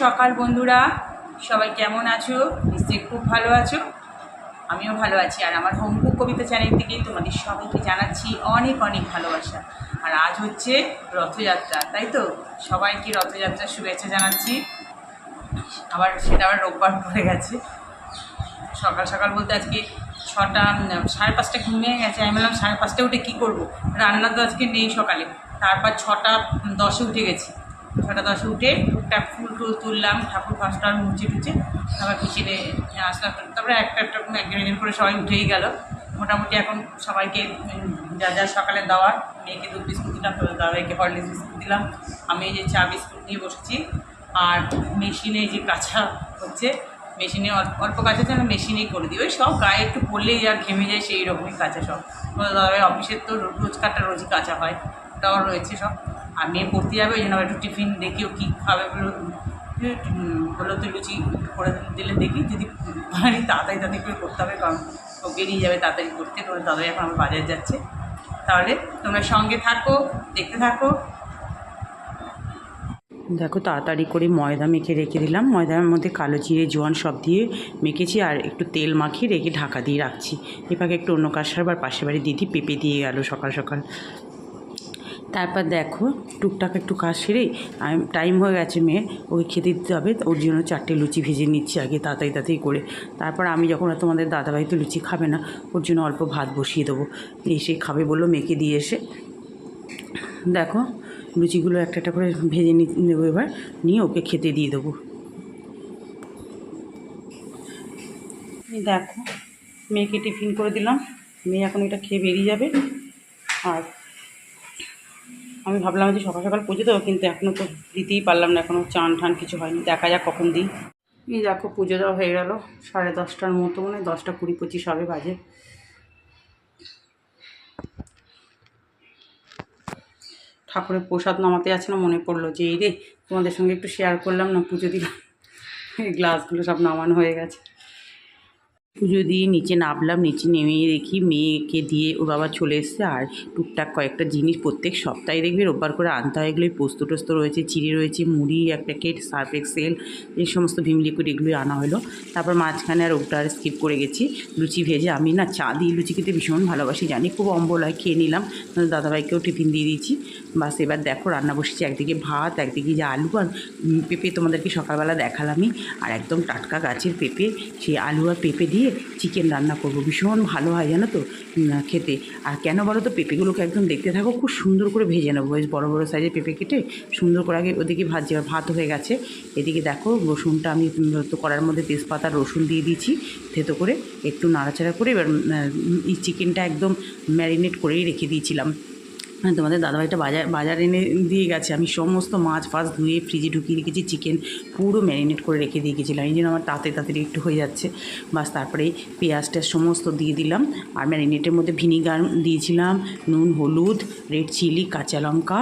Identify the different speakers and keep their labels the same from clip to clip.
Speaker 1: সকাল বন্ধুরা। সবাই কেমন আছো? নিশ্চয়ই খুব ভালো আছো। আমিও ভালো আছি। আর আমার হোমকুক কবিতা চ্যানেল থেকে তোমাদের সবাইকে জানাচ্ছি অনেক অনেক ভালোবাসা। আর আজ হচ্ছে রথযাত্রা, তাই তো? সবাইকে রথযাত্রার শুভেচ্ছা জানাচ্ছি। আবার সেটা আবার রোববার পড়ে গেছে। সকাল সকাল বলতে আজকে ছটা, সাড়ে পাঁচটা ঘুমিয়ে গেছে। আমি বললাম সাড়ে পাঁচটা উঠে কী করব? রান্না তো আজকে নেই সকালে। তারপর ছটা, দশে উঠে গেছি। ছটা দশে উঠে টুকটাক ফুল টুল তুললাম, ঠাকুর ফাঁসটা মুছে টুচে তারপর কিচেনে আসলাম। তারপরে একটা একটা একজন একজন করে সবাই উঠেই গেল। মোটামুটি এখন সবাইকে যা যা সকালে দেওয়ার মেয়েকে দুধ বিস্কুট দিলাম দাদাইকে হরলিক্স বিস্কুট দিলাম। আমি এই যে চা বিস্কুট নিয়ে বসেছি, আর মেশিনে যে কাঁচা হচ্ছে, মেশিনে অল্প অল্প কাঁচা যেন মেশিনেই করে দিই। ওই সব গায়ে একটু পড়লেই যা ঘেমে যায়, সেই রকমই কাঁচা সব। দাদাভাই অফিসের তো রোজকারটা রোজ রোজই কাঁচা হয়, তাও রয়েছে সব। আর মেয়ে পড়তে যাবে ওই জন্য একটু টিফিন দেখিও কী খাবে উম, তুই লুচি করে দিলে দেখি যদি পারি তাড়াতাড়ি তাড়াতাড়ি করে করতে হবে কারণ ও বেরিয়ে যাবে তাড়াতাড়ি করতে তোমার দাদাই এখন আমার বাজার যাচ্ছে। তাহলে তোমরা সঙ্গে থাকো দেখতে থাকো।
Speaker 2: দেখো তাড়াতাড়ি করে ময়দা মেখে রেখে দিলাম। ময়দার মধ্যে কালো জিরে জোয়ান সব দিয়ে মেখেছি আর একটু তেল মাখিয়ে রেখে ঢাকা দিয়ে রাখছি। এপাকে একটু অন্য কাজ সারবার পাশের বাড়ি দিদি পেঁপে দিয়ে গেল সকাল সকাল। তারপর দেখো, টুকটাক একটু কাজ সেরেই টাইম হয়ে গেছে মেয়ে ওকে খেতে দিতে হবে ওর জন্য চারটে লুচি ভেজে নিচ্ছি আগে তাড়াতাড়ি তাড়াতাড়ি করে। তারপর আমি যখন আর তোমাদের দাদাভাই তো লুচি খাবে না, ওর জন্য অল্প ভাত বসিয়ে দেবো। এসে খাবে বলল মেয়েকে দিয়ে এসে। দেখো, লুচিগুলো একটা একটা করে ভেজে নেব এবার, নিয়ে ওকে খেতে দিয়ে দেবো। দেখো, মেয়েকে টিফিন করে দিলাম, মেয়ে এখন এটা খেয়ে বেরিয়ে যাবে। আর আমি ভাবলাম যে সকাল সকাল পুজো দেবো, কিন্তু এখনও তো দিতেই পারলাম না এখনও চান ঠান কিছু হয়নি। দেখা যাক কখন দিই। এই দেখো, পুজো দেওয়া হয়ে গেল। সাড়ে দশটার মতো, মনে দশটা কুড়ি পঁচিশ হবে বাজে। ঠাকুরের প্রসাদ নামাতে আছে না, মনে পড়ল যে, এই রে, তোমাদের সঙ্গে একটু শেয়ার করলাম না, পুজো দিলাম। এই গ্লাসগুলো সব নামানো হয়ে গেছে। পুজো দিয়ে নিচে নামলাম, নিচে নেমে দেখি মেয়েকে দিয়ে ওর বাবা চলে এসছে। আর টুকটাক কয়েকটা জিনিস প্রত্যেক সপ্তাহে দেখবি রোববার করে আনতে হয়। এগুলোই পোস্ত টোস্ত রয়েছে, চিড়ে রয়েছে, মুড়ি, এক প্যাকেট, সার্ফ এক্সেল এই সমস্ত ভীম লিকুইড এগুলোই আনা হলো। তারপর মাঝখানে আর ওটা আর স্কিপ করে গেছি। লুচি ভেজে আমি না চা দিয়ে লুচি খেতে ভীষণ ভালোবাসি, জানি খুব অম্বল হয়, খেয়ে নিলাম। দাদাভাইকেও টিফিন দিয়ে দিয়েছি। বাস, এবার দেখো রান্না বসেছি, একদিকে ভাত, একদিকে যে আলু, আর পেঁপে তোমাদেরকে সকালবেলা দেখালামই আর একদম টাটকা গাছের পেঁপে সেই আলু আর পেঁপে দিয়ে চিকেন রান্না করব। ভীষণ ভালো হয় জানো তো খেতে। আর কেন বলো তো, পেঁপেগুলোকে একদম দেখতে থাকো, খুব সুন্দর করে ভেজে নেব। বেশ বড়ো বড়ো সাইজের পেঁপে কেটে সুন্দর করে আগে ওদিকে ভাজি ভাত হয়ে গেছে, এদিকে দেখো রসুনটা আমি তো করার মধ্যে তেজপাতা, রসুন দিয়ে দিয়েছি, থেতো করে একটু নাড়াচাড়া করে এবার এই চিকেনটা একদম ম্যারিনেট করেই রেখে দিয়েছিলাম। হ্যাঁ তোমাদের দাদাভাইটা বাজার বাজার এনে দিয়ে গেছে। আমি সমস্ত মাছ ফাছ ধুয়ে ফ্রিজে ঢুকিয়ে রেখেছি চিকেন পুরো ম্যারিনেট করে রেখে দিয়ে গেছিলাম। এই জন্য আমার তাতে তাড়াতাড়ি একটু হয়ে যাচ্ছে। বাস তারপরে পেঁয়াজটা সমস্ত দিয়ে দিলাম। আর ম্যারিনেটের মধ্যে ভিনিগার দিয়েছিলাম, নুন, হলুদ রেড চিলি কাঁচা লঙ্কা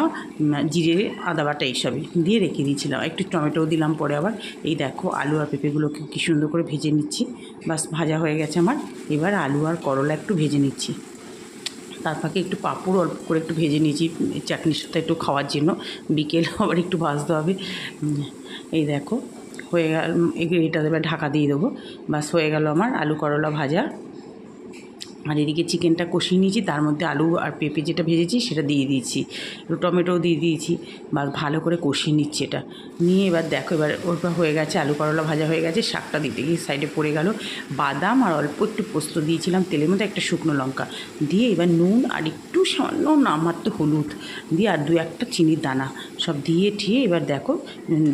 Speaker 2: জিরে, আদা বাটা এইসবই দিয়ে রেখে দিয়েছিলাম। একটু টমেটো দিলাম পরে আবার। এই দেখো আলু আর পেঁপেগুলোকে কি সুন্দর করে ভেজে নিচ্ছি। বাস ভাজা হয়ে গেছে আমার। এবার আলু আর করলা একটু ভেজে নিচ্ছি। তার ফাঁকে একটু পাঁপড় অল্প করে একটু ভেজে নিয়েছি, চাটনির সাথে একটু খাওয়ার জন্য। বিকেল আবার একটু ভাজতে হবে। এই দেখো, হয়ে গেল এটা এবার ঢাকা দিয়ে দেবো। বাস হয়ে গেল আমার আলু করলা ভাজা। আর এদিকে চিকেনটা কষিয়ে নিয়েছি, তার মধ্যে আলু আর পেঁপে যেটা ভেজেছি সেটা দিয়ে দিয়েছি। একটু টমেটোও দিয়ে দিয়েছি বা ভালো করে কষিয়ে নিচ্ছি এটা। নিয়ে এবার দেখো, এবার ওটা হয়ে গেছে, আলু করলা ভাজা হয়ে গেছে, শাকটা দিতে গিয়ে সাইডে পড়ে গেল। বাদাম আর অল্প একটু পোস্ত দিয়েছিলাম, তেলের মধ্যে একটা শুকনো লঙ্কা। দিয়ে এবার নুন আর একটু সামান্য নামাত্র হলুদ। দিয়ে আর দু একটা চিনির দানা, সব দিয়ে ঠিয়ে এবার দেখো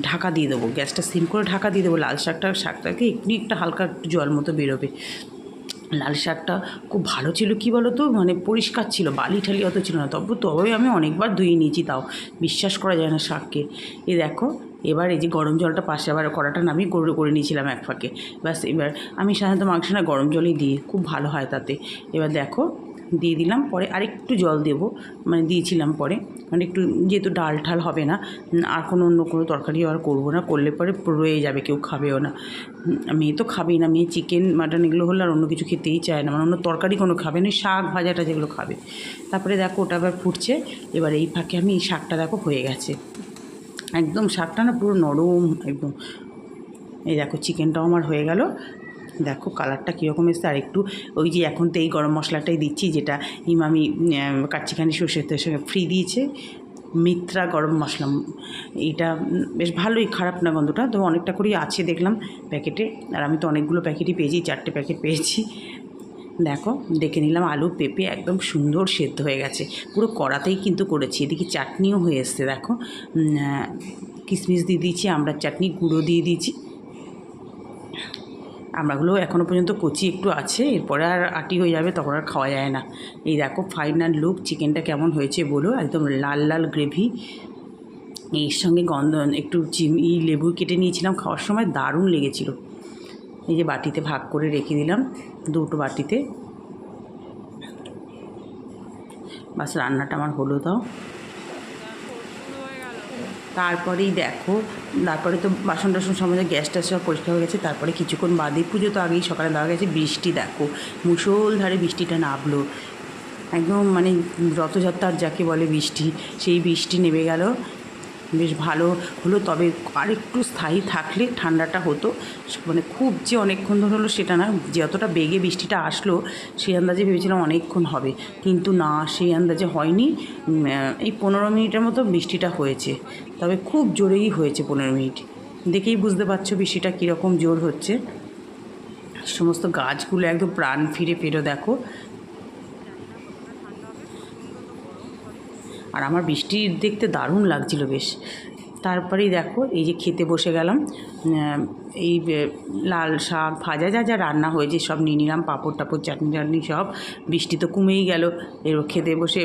Speaker 2: ঢাকা দিয়ে দেবো। গ্যাসটা সিম করে ঢাকা দিয়ে দেবো, লাল শাকটা, শাকটাকে একটু, একটা হালকা একটু জল মতো বেরোবে। লাল শাকটা খুব ভালো ছিল। কি বলো তো মানে পরিষ্কার ছিল, বালি ঠালি অত ছিল না। তবু তবে আমি অনেকবার ধুয়ে নিয়েছি তাও। বিশ্বাস করা যায় না শাককে। এ দেখো, এবার এই যে গরম জলটা পাশে আবার কড়াটা নামিয়ে গরু করে নিয়েছিলাম এক ফাঁকে। ব্যাস, এবার আমি সাধারণত মাংসটা গরম জলই দিই। খুব ভালো হয় তাতে। এবার দেখো দিয়ে দিলাম, পরে আরেকটু জল দেবো মানে দিয়েছিলাম পরে। মানে একটু যেহেতু ডাল ঠাল হবে না আর কোনো অন্য কোনো তরকারি আর করব না, করলে পরে রয়ে যাবে, কেউ খাবেও না। মেয়ে তো খাবেই না, মেয়ে চিকেন মাটন এগুলো হলে আর অন্য কিছু খেতেই চায় না মানে অন্য তরকারি কোনো খাবে না শাক ভাজাটা যেগুলো খাবে। তারপরে দেখো ওটা আবার ফুটছে, এবার এই ফাঁকে আমি এই শাকটা দেখো হয়ে গেছে। একদম শাকটা না পুরো নরম, একদম। এই দেখো চিকেনটাও আমার হয়ে গেল দেখো কালারটা কীরকম এসছে আর একটু ওই যে এখন তো এই গরম মশলাটাই দিচ্ছি যেটা ইমামি কাচ্চিখানি সঙ্গে ফ্রি দিয়েছে মিত্রা গরম মশলা। উম, বেশ ভালোই খারাপ না গন্ধটা তো অনেকটা করেই আছে দেখলাম প্যাকেটে আর আমি তো অনেকগুলো প্যাকেটই পেয়েছি চারটে প্যাকেট পেয়েছি। দেখো দেখে নিলাম আলু পেঁপে একদম সুন্দর সেদ্ধ হয়ে গেছে পুরো কড়াতেই কিন্তু করেছি এদিকে চাটনিও হয়ে এসছে দেখো। কিশমিশ দিয়ে দিয়েছি আমরা চাটনি গুঁড়ো দিয়ে দিয়েছি। আমরাগুলো এখনও পর্যন্ত কচি একটু আছে, এরপরে আর আটি হয়ে যাবে, তখন আর খাওয়া যায় না। এই দেখো ফাইনাল লুক চিকেনটা কেমন হয়েছে বলো? একদম লাল লাল গ্রেভি এর সঙ্গে গন্ধ, একটু চিনি লেবু কেটে নিয়েছিলাম, খাওয়ার সময় দারুণ লেগেছিল। এই যে বাটিতে ভাগ করে রেখে দিলাম, দুটো বাটিতে। বাস, রান্নাটা আমার হলো তাও তারপরেই দেখো, তারপরে তো বাসন টাসন সমাজে গ্যাস সব পরিষ্কার হয়ে গেছে, তারপরে কিছুক্ষণ বাদে পুজো তো আগেই সকালে দেওয়া গেছে, বৃষ্টি দেখো মুষলধারে বৃষ্টিটা নামলো। একদম মানে রথযাত্রার যাকে বলে বৃষ্টি, সেই বৃষ্টি নেমে গেল। বেশ ভালো হলো, তবে আরেকটু স্থায়ী থাকলে ঠান্ডাটা হতো। মানে খুব যে অনেকক্ষণ ধরে হলো সেটা না যতটা বেগে বৃষ্টিটা আসলো, সেই আন্দাজে ভেবেছিলাম অনেকক্ষণ হবে। কিন্তু না, সেই আন্দাজে হয়নি। এই পনেরো মিনিটের মতো বৃষ্টিটা হয়েছে। তবে খুব জোরেই হয়েছে পনেরো মিনিট। দেখেই বুঝতে পারছ বৃষ্টিটা কীরকম জোর হচ্ছে। সমস্ত গাছগুলো একদম প্রাণ ফিরে ফেরো দেখো। আর আমার বৃষ্টি দেখতে দারুণ লাগছিল বেশ। তারপরেই দেখো, এই যে খেতে বসে গেলাম। এই লাল শাক, ভাজা যা যা রান্না হয়েছে সব নিয়ে নিলাম, পাঁপড় টাপড়, চাটনি চাটনি সব। বৃষ্টি তো কমেই গেল, এবার খেতে বসে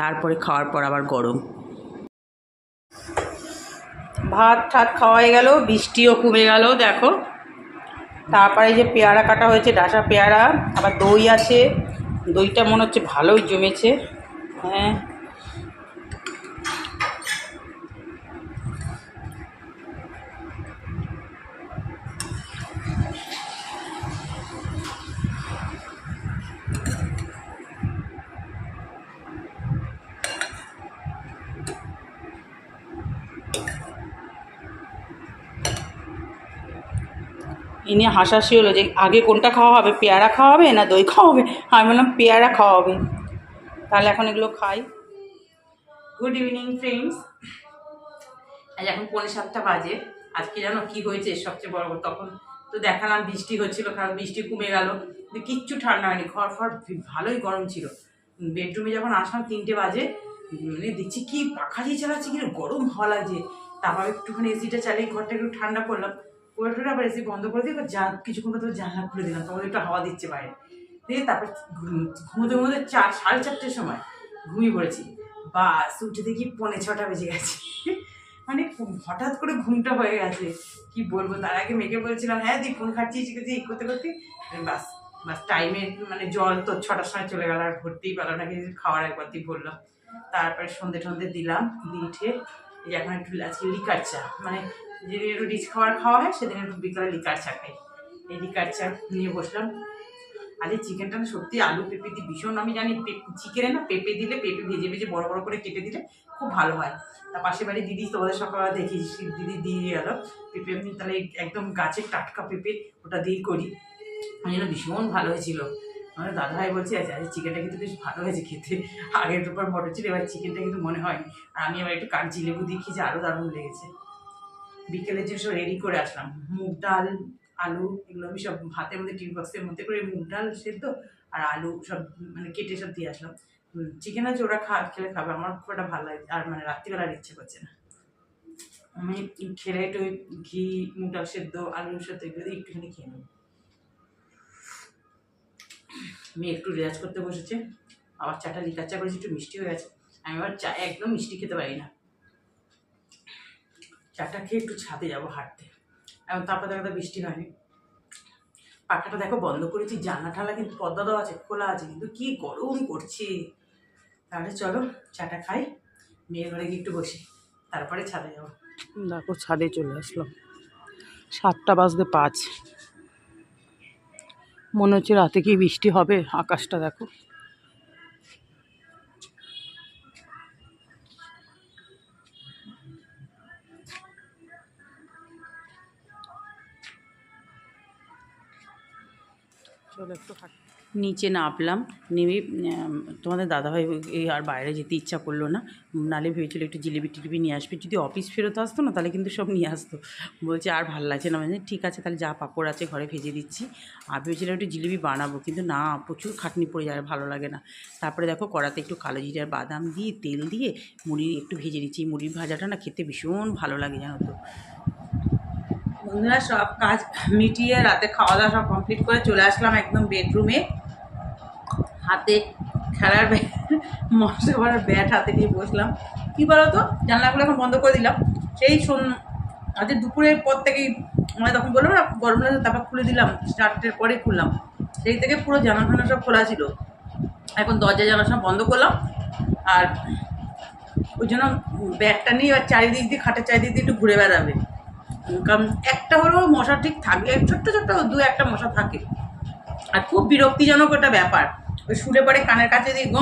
Speaker 2: তারপরে খাওয়ার পর আবার গরম। ভাত ঠাত খাওয়াই গেল, বৃষ্টিও কমে গেল, দেখো। তারপরে যে পেয়ারা কাটা হয়েছে, ডাসা পেয়ারা, আবার দই আছে। দইটা মনে হচ্ছে ভালোই জমেছে। হ্যাঁ। নিয়ে হাসাহাসি হলো যে, আগে কোনটা খাওয়া হবে? পেয়ারা খাওয়া হবে না দই খাওয়া হবে? আমি বললাম, পেয়ারা খাওয়া হবে। তাহলে এখন এগুলো খাই। গুড ইভিনিং ফ্রেন্ডস আজ এখন পৌনে সাতটা বাজে। আজকে জানো কি হয়েছে? সবচেয়ে বড় বড় তখন তো দেখালাম বৃষ্টি হচ্ছিল, কারণ বৃষ্টি কমে গেল। কিচ্ছু ঠান্ডা হয়নি, ঘর ফর ভালোই গরম ছিল। বেডরুমে যখন আসলাম, তিনটে বাজে। মানে দেখছি কি পাখা দিয়ে চালাচ্ছি কিন্তু গরম হাওয়া লাগছে। তারপর একটুখানি এসিটা চালিয়ে ঘরটা একটু ঠান্ডা করলাম। করে আবার বন্ধ করে দিয়ে যা, কিছুক্ষণ পর জানলা খুলে দিলাম, তখন একটু হাওয়া দিচ্ছে বাইরে। দিয়ে তারপর ঘুমোতে ঘুমোতে চার, সাড়ে চারটের সময় ঘুমিয়ে পড়েছি। বাস, উঠে দেখি পৌনে ছটা বেজে গেছে। মানে হঠাৎ করে ঘুমটা হয়ে গেছে। কি বলব, তার আগে মেয়েকে বলছিলাম হ্যাঁ দি, ফোন খাচ্ছিস এই করতে করতে। বাস বাস টাইমে মানে জল তো ছটার সময় চলে গেল, আর ভরতেই পারল না, কিছু খাওয়ার একবার দিয়ে বললাম তারপরে সন্ধে টন্ধে দিলাম, দিয়ে উঠে এই যে এখন একটু আজকে লিকার চা মানে যেদিন একটু রিচ খাবার খাওয়া হয়, সেদিন একটু বিকালে লিকার চা খাই। এই লিকার চা নিয়ে বসলাম। আর এই চিকেনটা না সত্যি আলু পেঁপে দিয়ে ভীষণ, আমি জানি চিকেনে না পেঁপে দিলে পেঁপে ভেজে ভেজে বড় বড় করে কেটে দিলে খুব ভালো হয়। তা পাশের বাড়ি দিদি তোমাদের সকালবেলা দেখি দিদি দিয়ে গেল পেঁপে। আমি তাহলে একদম গাছের টাটকা পেঁপে ওটা দিয়েই করি। ওই জন্য ভীষণ ভালো হয়েছিল। মানে দাদা ভাই বলছে আচ্ছা আচ্ছা চিকেনটা কিন্তু বেশ ভালো হয়েছে খেতে। আগের দুবার মটর ছিল, এবার চিকেনটা কিন্তু মনে হয় আর আমি আবার একটু কাগজি লেবু দিয়ে খেয়েছি আরও দারুণ লেগেছে। বিকেলের জন্য সব রেডি করে আসলাম, মুগ ডাল, আলু, এগুলো আমি সব ভাতের মধ্যে টিফিন বক্সের মধ্যে করে মুগ ডাল সেদ্ধ আর আলু সব মানে কেটে সব দিয়ে আসলাম। চিকেন আছে, ওরা খা, খেলে খাবে, আমার খুব একটা ভালো লাগে, আর মানে রাত্রিবেলা আর ইচ্ছে করছে না। আমি খেলে একটু ঘি, মুগ ডাল সেদ্ধ আলু সেদ্ধ এগুলো একটুখানি খেয়ে নেব। মেয়ে একটু রেয়াজ করতে বসেছে। আবার চাটা লিকার চা করেছি, একটু মিষ্টি হয়ে গেছে। আমি আবার চা, একদম মিষ্টি খেতে পারি না। চাটা খেয়ে একটু ছাদে যাব হাঁটতে। এখন তারপর দেখা তো বৃষ্টি হয়নি। পাখাটা দেখো বন্ধ করেছি, জানলা ঠালা কিন্তু পদ্মা দেওয়া আছে, খোলা আছে, কিন্তু কি গরম করছে। তাহলে চলো চাটা খাই, মেয়ের ঘরে গিয়ে একটু বসি, তারপরে ছাদে যাব। দেখো ছাদে চলে আসলাম। সাতটা বাজতে পাঁচ। মনে হচ্ছে রাতে কি বৃষ্টি হবে আকাশটা দেখো। চলো একটু হাঁটি নিচে নামলাম, নেমে তোমাদের দাদাভাই আর বাইরে যেতে ইচ্ছা করল না। নালে ভেবেছিল একটু জিলিপি টিলিপি নিয়ে আসবে। যদি অফিস ফেরত আসতো না, তাহলে কিন্তু সব নিয়ে আসতো। বলছে, আর ভালো লাগছে না। মানে ঠিক আছে, তাহলে যা পাঁপড় আছে ঘরে ভেজে দিচ্ছি। আর ভেবেছিলাম একটু জিলিপি বানাবো, কিন্তু না, প্রচুর খাটনি পড়ে যায় ভালো লাগে না। তারপরে দেখো, কড়াতে একটু কালো জিরার বাদাম দিয়ে, তেল দিয়ে মুড়ি একটু ভেজে দিচ্ছি মুড়ির ভাজাটা না খেতে ভীষণ ভালো লাগে, জানো তো। বন্ধুরা, সব কাজ মিটিয়ে রাতে খাওয়া দাওয়া সব কমপ্লিট করে চলে আসলাম একদম বেডরুমে হাতে খেলার ব্যাট মশা ভরার ব্যাট হাতে নিয়ে বসলাম। কী বলো তো জানলাগুলো এখন বন্ধ করে দিলাম। সেই শোন আজকে দুপুরের পর থেকেই মানে তখন বললাম, না, গরম লাগে তারপর খুলে দিলাম চারটের পরে খুললাম। সেই থেকে পুরো জানাখানা সব খোলা ছিল। এখন দরজা জানা সব বন্ধ করলাম। আর ওই জন্য ব্যাগটা নিয়ে এবার চারিদিক দিয়ে, খাটের চারিদিক দিয়ে একটু ঘুরে বেড়াবে। কারণ একটা হলেও মশা ঠিক থাকবে ছোট্ট ছোট্ট দু একটা মশা থাকে। আর খুব বিরক্তিজনক একটা ব্যাপার। ওই শুলে পরে কানের কাছে দিয়ে গ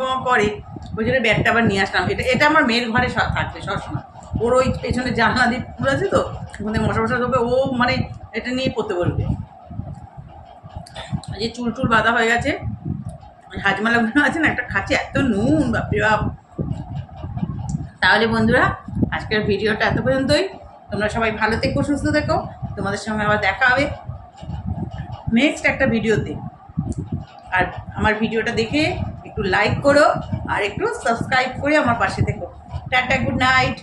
Speaker 2: গ করে। ওই জন্য ব্যাগটা আবার নিয়ে আসলাম। এটা এটা আমার মেয়ের ঘরে থাকবে সবসময়। ওর ওই পেছনে জানলা দিয়ে পুরো আছে তো, ওখানে মশা মশা ঢোকে ও মানে এটা নিয়ে পড়তে বলবে। যে চুল টুল বাঁধা হয়ে গেছে। হাজমালাগুলো আছে না, একটা খাচ্ছে, এত নুন, বাপরে বাপ। তাহলে বন্ধুরা, আজকের ভিডিওটা এত পর্যন্তই। তোমরা সবাই ভালো থেকো, সুস্থ থেকো। তোমাদের সঙ্গে আবার দেখা হবে নেক্সট একটা ভিডিওতে। আর আমার ভিডিওটা দেখে একটু লাইক করো আর একটু সাবস্ক্রাইব করে আমার পাশে থেকো। Tata good night